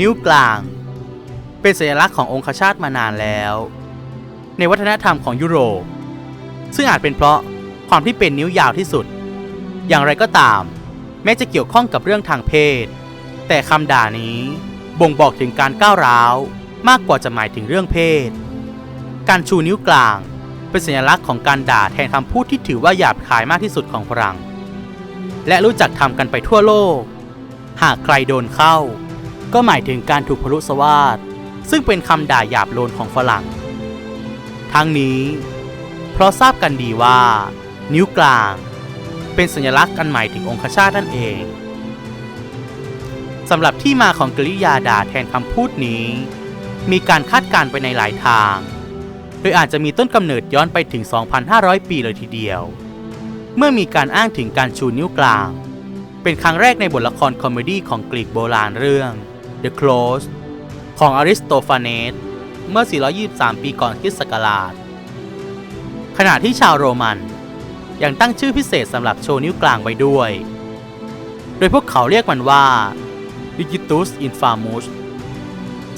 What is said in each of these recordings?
นิ้วกลาง เป็นสัญลักษณ์ขององคชาตมานานแล้ว ในวัฒนธรรมของยุโรป ซึ่งอาจเป็นเพราะความที่เป็นนิ้วยาวที่สุด อย่างไรก็ตาม แม้จะเกี่ยวข้องกับเรื่องทางเพศ แต่คำด่านี้บ่งบอกถึงการก้าวร้าวมากกว่าจะหมายถึงเรื่องเพศ การชูนิ้วกลาง เป็นสัญลักษณ์ของการด่าแทนคำพูดที่ถือว่าหยาบคายมากที่สุดของฝรั่งและรู้จักทำกันไปทั่วโลก หากใครโดนเข้า ก็หมายถึงการถูกพลุสวาสซึ่งเป็นคำด่าหยาบโลนของฝรั่ง ทั้งนี้ เพราะทราบกันดีว่า นิ้วกลาง เป็นสัญลักษณ์อันหมายถึงองคชาตนั่นเองสำหรับที่มาของกริยาด่าแทนคำพูดนี้ มีการคาดการณ์ไปในหลายทาง โดยอาจจะมีต้นกำเนิดย้อนไปถึง 2,500 ปีเลยทีเดียว เมื่อมีการอ้างถึงการชูนิ้วกลาง เป็นครั้งแรกในบทละครคอมเมดี้ของกรีกโบราณเรื่อง The Close ของอริสโตฟาเนสเมื่อ 423 ปีก่อนคริสต์ศักราช ขณะที่ชาวโรมันยังตั้งชื่อพิเศษสำหรับโชว์นิ้วกลางไว้ด้วย โดยพวกเขาเรียกมันว่า Digitus Infamus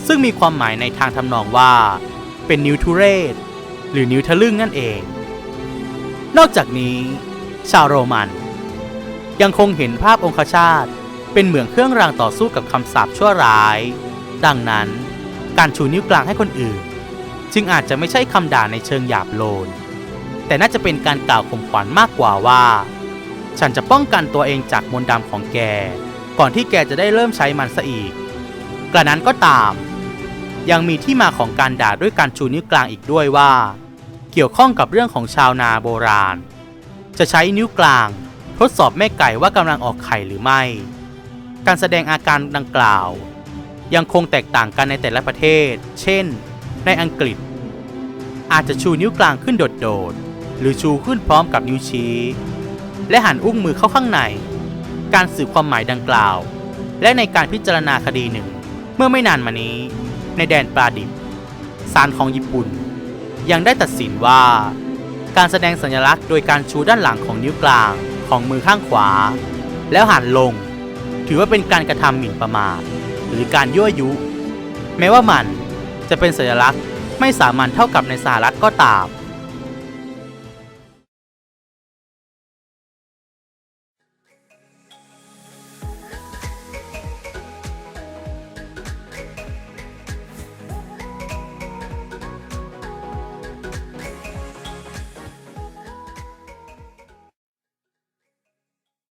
ซึ่งมีความหมายในทางทำนองว่า เป็นนิ้วทุเรศ หรือนิ้วทะลึ่งนั่นเอง นอกจากนี้ ชาวโรมัน ยังคงเห็นภาพองคชาต เป็นเหมือนเครื่องรางต่อสู้กับคำสาปชั่วร้าย ดังนั้น การชูนิ้วกลางให้คนอื่น จึงอาจจะไม่ใช่คำด่าในเชิงหยาบโลน แต่น่าจะเป็นการกล่าวข่มขวัญมากกว่าว่า ฉันจะป้องกันตัวเองจากมนต์ดำของแก ก่อนที่แกจะได้เริ่มใช้มันซะอีก กระนั้นก็ตาม ยังมีที่มาของการด่าด้วยการชูนิ้วกลางอีกด้วยว่า เกี่ยวข้องกับเรื่องของชาวนาโบราณ จะใช้นิ้วกลาง ทดสอบแม่ไก่ว่ากำลังออกไข่หรือไม่ การแสดงอาการดังกล่าว ยังคงแตกต่างกันในแต่ละประเทศ เช่น ในอังกฤษ อาจจะชูนิ้วกลางขึ้นโดดๆ หรือชูขึ้นพร้อมกับนิ้วชี้ และหันอุ้งมือเข้าข้างใน การสื่อความหมายดังกล่าว และในการพิจารณาคดีหนึ่ง เมื่อไม่นานมานี้ ในแดนปลาดิบศาลของญี่ปุ่น ยังได้ตัดสินว่า การแสดงสัญลักษณ์โดยการชูด้านหลังของนิ้วกลางของมือข้างขวา แล้วหันลง ถือว่าเป็นการกระทำหมิ่นประมาทหรือการยั่วยุ แม้ว่ามันจะเป็นสัญลักษณ์ไม่สามัญเท่ากับในสหรัฐก็ตาม